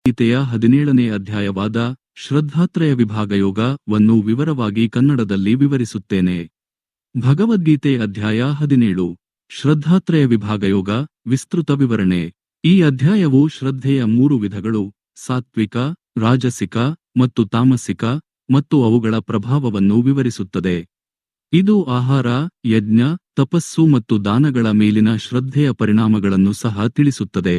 ಭಗವದ್ಗೀತೆಯ ಹದಿನೇಳನೇ ಅಧ್ಯಾಯವಾದ ಶ್ರದ್ಧಾತ್ರಯ ವಿಭಾಗ ಯೋಗವನ್ನು ವಿವರವಾಗಿ ಕನ್ನಡದಲ್ಲಿ ವಿವರಿಸುತ್ತೇನೆ. ಭಗವದ್ಗೀತೆ ಅಧ್ಯಾಯ ಹದಿನೇಳು. ಶ್ರದ್ಧಾತ್ರಯ ವಿಭಾಗಯೋಗ, ವಿಸ್ತೃತ ವಿವರಣೆ. ಈ ಅಧ್ಯಾಯವು ಶ್ರದ್ಧೆಯ ಮೂರು ವಿಧಗಳು, ಸಾತ್ವಿಕ, ರಾಜಸಿಕ ಮತ್ತು ತಾಮಸಿಕ ಮತ್ತು ಅವುಗಳ ಪ್ರಭಾವವನ್ನು ವಿವರಿಸುತ್ತದೆ. ಇದು ಆಹಾರ, ಯಜ್ಞ, ತಪಸ್ಸು ಮತ್ತು ದಾನಗಳ ಮೇಲಿನ ಶ್ರದ್ಧೆಯ ಪರಿಣಾಮಗಳನ್ನು ಸಹ ತಿಳಿಸುತ್ತದೆ.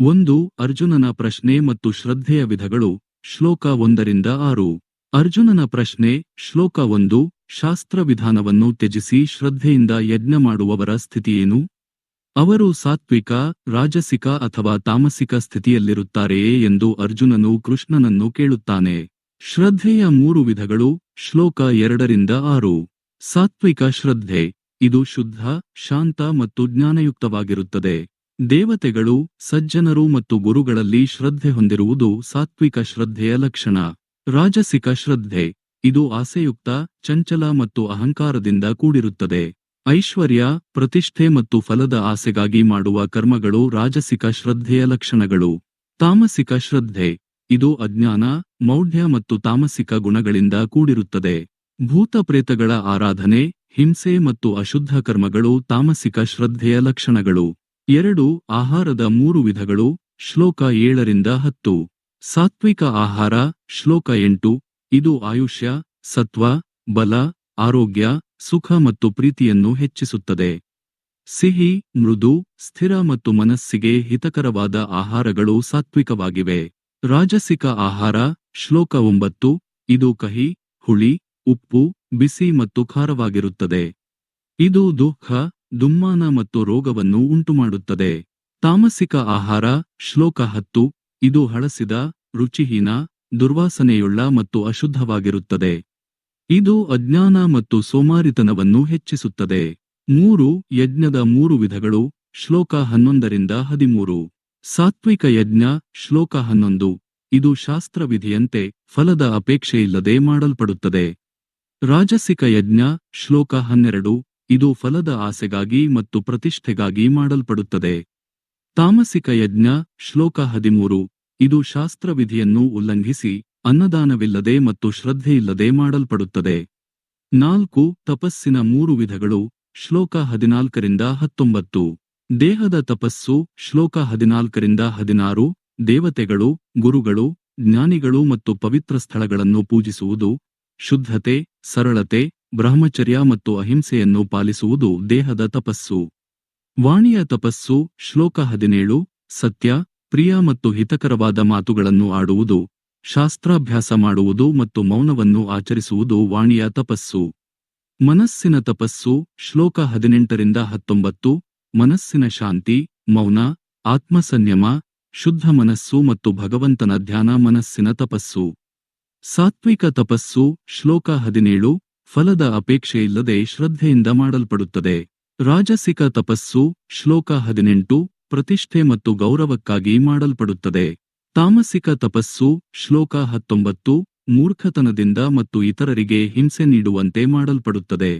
ಒಂದು, ಅರ್ಜುನನ ಪ್ರಶ್ನೆ ಮತ್ತು ಶ್ರದ್ಧೆಯ ವಿಧಗಳು, ಶ್ಲೋಕ ಒಂದರಿಂದ ಆರು. ಅರ್ಜುನನ ಪ್ರಶ್ನೆ, ಶ್ಲೋಕ ಒಂದು ಶಾಸ್ತ್ರವಿಧಾನವನ್ನು ತ್ಯಜಿಸಿ ಶ್ರದ್ಧೆಯಿಂದ ಯಜ್ಞ ಮಾಡುವವರ ಸ್ಥಿತಿಯೇನು? ಅವರು ಸಾತ್ವಿಕ, ರಾಜಸಿಕ ಅಥವಾ ತಾಮಸಿಕ ಸ್ಥಿತಿಯಲ್ಲಿರುತ್ತಾರೆಯೇ ಎಂದು ಅರ್ಜುನನು ಕೃಷ್ಣನನ್ನು ಕೇಳುತ್ತಾನೆ. ಶ್ರದ್ಧೆಯ ಮೂರು ವಿಧಗಳು, ಶ್ಲೋಕ ಎರಡರಿಂದ ಆರು. ಸಾತ್ವಿಕ ಶ್ರದ್ಧೆ, ಇದು ಶುದ್ಧ, ಶಾಂತ ಮತ್ತು ಜ್ಞಾನಯುಕ್ತವಾಗಿರುತ್ತದೆ. ದೇವತೆಗಳು, ಸಜ್ಜನರು ಮತ್ತು ಗುರುಗಳಲ್ಲಿ ಶ್ರದ್ಧೆ ಹೊಂದಿರುವುದು ಸಾತ್ವಿಕ ಶ್ರದ್ಧೆಯ ಲಕ್ಷಣ. ರಾಜಸಿಕ ಶ್ರದ್ಧೆ. ಇದು ಆಸೆಯುಕ್ತ, ಚಂಚಲ ಮತ್ತು ಅಹಂಕಾರದಿಂದ ಕೂಡಿರುತ್ತದೆ. ಐಶ್ವರ್ಯ, ಪ್ರತಿಷ್ಠೆ ಮತ್ತು ಫಲದ ಆಸೆಗಾಗಿ ಮಾಡುವ ಕರ್ಮಗಳು ರಾಜಸಿಕ ಶ್ರದ್ಧೆಯ ಲಕ್ಷಣಗಳು. ತಾಮಸಿಕ ಶ್ರದ್ಧೆ. ಇದು ಅಜ್ಞಾನ, ಮೌಢ್ಯ ಮತ್ತು ತಾಮಸಿಕ ಗುಣಗಳಿಂದ ಕೂಡಿರುತ್ತದೆ. ಭೂತ ಪ್ರೇತಗಳ ಆರಾಧನೆ, ಹಿಂಸೆ ಮತ್ತು ಅಶುದ್ಧ ಕರ್ಮಗಳು ತಾಮಸಿಕ ಶ್ರದ್ಧೆಯ ಲಕ್ಷಣಗಳು. ಎರಡು ಆಹಾರದ ಮೂರು ವಿಧಗಳು, ಶ್ಲೋಕ ಏಳರಿಂದ ಹತ್ತು. ಸಾತ್ವಿಕ ಆಹಾರ, ಶ್ಲೋಕ ಎಂಟು. ಇದು ಆಯುಷ್ಯ, ಸತ್ವ, ಬಲ, ಆರೋಗ್ಯ, ಸುಖ ಮತ್ತು ಪ್ರೀತಿಯನ್ನು ಹೆಚ್ಚಿಸುತ್ತದೆ. ಸಿಹಿ, ಮೃದು, ಸ್ಥಿರ ಮತ್ತು ಮನಸ್ಸಿಗೆ ಹಿತಕರವಾದ ಆಹಾರಗಳು ಸಾತ್ವಿಕವಾಗಿವೆ. ರಾಜಸಿಕ ಆಹಾರ, ಶ್ಲೋಕ ಒಂಬತ್ತು. ಇದು ಕಹಿ, ಹುಳಿ, ಉಪ್ಪು, ಬಿಸಿ ಮತ್ತು ಖಾರವಾಗಿರುತ್ತದೆ. ಇದು ದುಃಖ ದುಮ್ಮಾನ ಮತ್ತು ರೋಗವನ್ನು ಉಂಟುಮಾಡುತ್ತದೆ. ತಾಮಸಿಕ ಆಹಾರ, ಶ್ಲೋಕ ಹತ್ತು, ಇದು ಹಳಸಿದ, ರುಚಿಹೀನ, ದುರ್ವಾಸನೆಯುಳ್ಳ ಮತ್ತು ಅಶುದ್ಧವಾಗಿರುತ್ತದೆ. ಇದು ಅಜ್ಞಾನ ಮತ್ತು ಸೋಮಾರಿತನವನ್ನು ಹೆಚ್ಚಿಸುತ್ತದೆ. ಮೂರು, ಯಜ್ಞದ ಮೂರು ವಿಧಗಳು, ಶ್ಲೋಕ ಹನ್ನೊಂದರಿಂದ ಹದಿಮೂರು. ಸಾತ್ವಿಕ ಯಜ್ಞ, ಶ್ಲೋಕ ಹನ್ನೊಂದು. ಇದು ಶಾಸ್ತ್ರವಿಧಿಯಂತೆ ಫಲದ ಅಪೇಕ್ಷೆಯಿಲ್ಲದೆ ಮಾಡಲ್ಪಡುತ್ತದೆ. ರಾಜಸಿಕ ಯಜ್ಞ, ಶ್ಲೋಕ ಹನ್ನೆರಡು. ಇದು ಫಲದ ಆಸೆಗಾಗಿ ಮತ್ತು ಪ್ರತಿಷ್ಠೆಗಾಗಿ ಮಾಡಲ್ಪಡುತ್ತದೆ. ತಾಮಸಿಕ ಯಜ್ಞ, ಶ್ಲೋಕ ಹದಿಮೂರು. ಇದು ಶಾಸ್ತ್ರವಿಧಿಯನ್ನು ಉಲ್ಲಂಘಿಸಿ, ಅನ್ನದಾನವಿಲ್ಲದೆ ಮತ್ತು ಶ್ರದ್ಧೆಯಿಲ್ಲದೆ ಮಾಡಲ್ಪಡುತ್ತದೆ. ನಾಲ್ಕು, ತಪಸ್ಸಿನ ಮೂರು ವಿಧಗಳು, ಶ್ಲೋಕ ಹದಿನಾಲ್ಕರಿಂದ ಹತ್ತೊಂಬತ್ತು. ದೇಹದ ತಪಸ್ಸು, ಶ್ಲೋಕ ಹದಿನಾಲ್ಕರಿಂದ ಹದಿನಾರು. ದೇವತೆಗಳು, ಗುರುಗಳು, ಜ್ಞಾನಿಗಳು ಮತ್ತು ಪವಿತ್ರ ಸ್ಥಳಗಳನ್ನು ಪೂಜಿಸುವುದು, ಶುದ್ಧತೆ, ಸರಳತೆ ಬ್ರಹ್ಮಚರ್ಯ ಮತ್ತು ಅಹಿಂಸೆಯನ್ನು ಪಾಲಿಸುವುದು ದೇಹದ ತಪಸ್ಸು. ವಾಣಿಯ ತಪಸ್ಸು, ಶ್ಲೋಕ ಹದಿನೇಳು, ಸತ್ಯ, ಪ್ರಿಯ ಮತ್ತು ಹಿತಕರವಾದ ಮಾತುಗಳನ್ನು ಆಡುವುದು, ಶಾಸ್ತ್ರಾಭ್ಯಾಸ ಮಾಡುವುದು ಮತ್ತು ಮೌನವನ್ನು ಆಚರಿಸುವುದು ವಾಣಿಯ ತಪಸ್ಸು. ಮನಸ್ಸಿನ ತಪಸ್ಸು, ಶ್ಲೋಕ ಹದಿನೆಂಟರಿಂದ ಹತ್ತೊಂಬತ್ತು, ಮನಸ್ಸಿನ ಶಾಂತಿ, ಮೌನ, ಆತ್ಮಸಂಯಮ, ಶುದ್ಧ ಮನಸ್ಸು ಮತ್ತು ಭಗವಂತನ ಧ್ಯಾನ ಮನಸ್ಸಿನ ತಪಸ್ಸು. ಸಾತ್ವಿಕ ತಪಸ್ಸು, ಶ್ಲೋಕ ಹದಿನೇಳು ಫಲದ ಅಪೇಕ್ಷೆಯಿಲ್ಲದೆ ಶ್ರದ್ಧೆಯಿಂದ ಮಾಡಲ್ಪಡುತ್ತದೆ. ರಾಜಸಿಕ ತಪಸ್ಸು ಶ್ಲೋಕ ಹದಿನೆಂಟು ಪ್ರತಿಷ್ಠೆ ಮತ್ತು ಗೌರವಕ್ಕಾಗಿ ಮಾಡಲ್ಪಡುತ್ತದೆ. ತಾಮಸಿಕ ತಪಸ್ಸು ಶ್ಲೋಕ ಹತ್ತೊಂಬತ್ತು ಮೂರ್ಖತನದಿಂದ ಮತ್ತು ಇತರರಿಗೆ ಹಿಂಸೆ ನೀಡುವಂತೆ ಮಾಡಲ್ಪಡುತ್ತದೆ.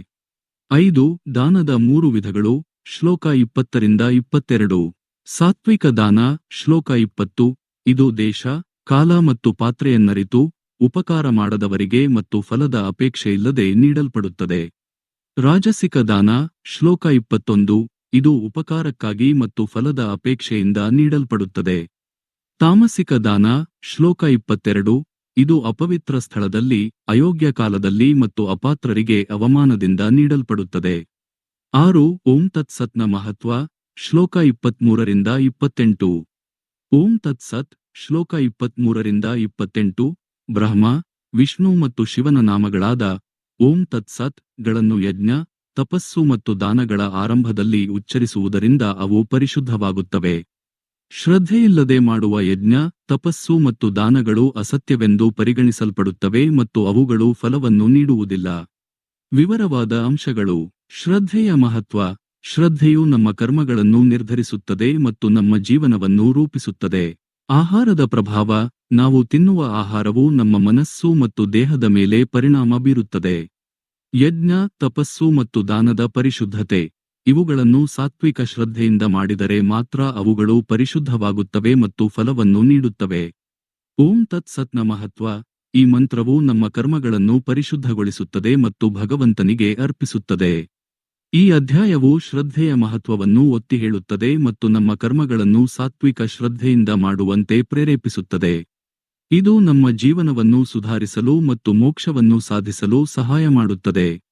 ಐದು ದಾನದ ಮೂರು ವಿಧಗಳು ಶ್ಲೋಕ ಇಪ್ಪತ್ತರಿಂದ ಇಪ್ಪತ್ತೆರಡು. ಸಾತ್ವಿಕ ದಾನ ಶ್ಲೋಕ ಇಪ್ಪತ್ತು. ಇದು ದೇಶ, ಕಾಲ ಮತ್ತು ಪಾತ್ರೆಯನ್ನರಿತು ಉಪಕಾರ ಮಾಡದವರಿಗೆ ಮತ್ತು ಫಲದ ಅಪೇಕ್ಷೆಯಿಲ್ಲದೆ ನೀಡಲ್ಪಡುತ್ತದೆ. ರಾಜಸಿಕ ದಾನ, ಶ್ಲೋಕ ಇಪ್ಪತ್ತೊಂದು, ಇದು ಉಪಕಾರಕ್ಕಾಗಿ ಮತ್ತು ಫಲದ ಅಪೇಕ್ಷೆಯಿಂದ ನೀಡಲ್ಪಡುತ್ತದೆ. ತಾಮಸಿಕ ದಾನ, ಶ್ಲೋಕ ಇಪ್ಪತ್ತೆರಡು, ಇದು ಅಪವಿತ್ರ ಸ್ಥಳದಲ್ಲಿ, ಅಯೋಗ್ಯ ಕಾಲದಲ್ಲಿ ಮತ್ತು ಅಪಾತ್ರರಿಗೆ ಅವಮಾನದಿಂದ ನೀಡಲ್ಪಡುತ್ತದೆ. ಆರು, ಓಂ ತತ್ಸತ್ನ ಮಹತ್ವ, ಶ್ಲೋಕ ಇಪ್ಪತ್ಮೂರರಿಂದ ಇಪ್ಪತ್ತೆಂಟು. ಓಂ ತತ್ಸತ್ ಶ್ಲೋಕ ಇಪ್ಪತ್ಮೂರರಿಂದ ಇಪ್ಪತ್ತೆಂಟು ಬ್ರಹ್ಮ, ವಿಷ್ಣು ಮತ್ತು ಶಿವನ ನಾಮಗಳಾದ ಓಂ ತತ್ಸತ್ಗಳನ್ನು ಯಜ್ಞ, ತಪಸ್ಸು ಮತ್ತು ದಾನಗಳ ಆರಂಭದಲ್ಲಿ ಉಚ್ಚರಿಸುವುದರಿಂದ ಅವು ಪರಿಶುದ್ಧವಾಗುತ್ತವೆ. ಶ್ರದ್ಧೆಯಿಲ್ಲದೆ ಮಾಡುವ ಯಜ್ಞ, ತಪಸ್ಸು ಮತ್ತು ದಾನಗಳು ಅಸತ್ಯವೆಂದು ಪರಿಗಣಿಸಲ್ಪಡುತ್ತವೆ ಮತ್ತು ಅವುಗಳು ಫಲವನ್ನು ನೀಡುವುದಿಲ್ಲ. ವಿವರವಾದ ಅಂಶಗಳು. ಶ್ರದ್ಧೆಯ ಮಹತ್ವ. ಶ್ರದ್ಧೆಯು ನಮ್ಮ ಕರ್ಮಗಳನ್ನು ನಿರ್ಧರಿಸುತ್ತದೆ ಮತ್ತು ನಮ್ಮ ಜೀವನವನ್ನು ರೂಪಿಸುತ್ತದೆ. ಆಹಾರದ ಪ್ರಭಾವ. ನಾವು ತಿನ್ನುವ ಆಹಾರವು ನಮ್ಮ ಮನಸ್ಸು ಮತ್ತು ದೇಹದ ಮೇಲೆ ಪರಿಣಾಮ ಬೀರುತ್ತದೆ. ಯಜ್ಞ, ತಪಸ್ಸು ಮತ್ತು ದಾನದ ಪರಿಶುದ್ಧತೆ. ಇವುಗಳನ್ನು ಸಾತ್ವಿಕ ಶ್ರದ್ಧೆಯಿಂದ ಮಾಡಿದರೆ ಮಾತ್ರ ಅವುಗಳು ಪರಿಶುದ್ಧವಾಗುತ್ತವೆ ಮತ್ತು ಫಲವನ್ನು ನೀಡುತ್ತವೆ. ಓಂ ತತ್ ಸತ್ನ ಮಹತ್ವ ಈ ಮಂತ್ರವು ನಮ್ಮ ಕರ್ಮಗಳನ್ನು ಪರಿಶುದ್ಧಗೊಳಿಸುತ್ತದೆ ಮತ್ತು ಭಗವಂತನಿಗೆ ಅರ್ಪಿಸುತ್ತದೆ. ಈ ಅಧ್ಯಾಯವು ಶ್ರದ್ಧೆಯ ಮಹತ್ವವನ್ನು ಒತ್ತಿ ಹೇಳುತ್ತದೆ ಮತ್ತು ನಮ್ಮ ಕರ್ಮಗಳನ್ನು ಸಾತ್ವಿಕ ಶ್ರದ್ಧೆಯಿಂದ ಮಾಡುವಂತೆ ಪ್ರೇರೇಪಿಸುತ್ತದೆ. ಇದು ನಮ್ಮ ಜೀವನವನ್ನು ಸುಧಾರಿಸಲು ಮತ್ತು ಮೋಕ್ಷವನ್ನು ಸಾಧಿಸಲು ಸಹಾಯ ಮಾಡುತ್ತದೆ.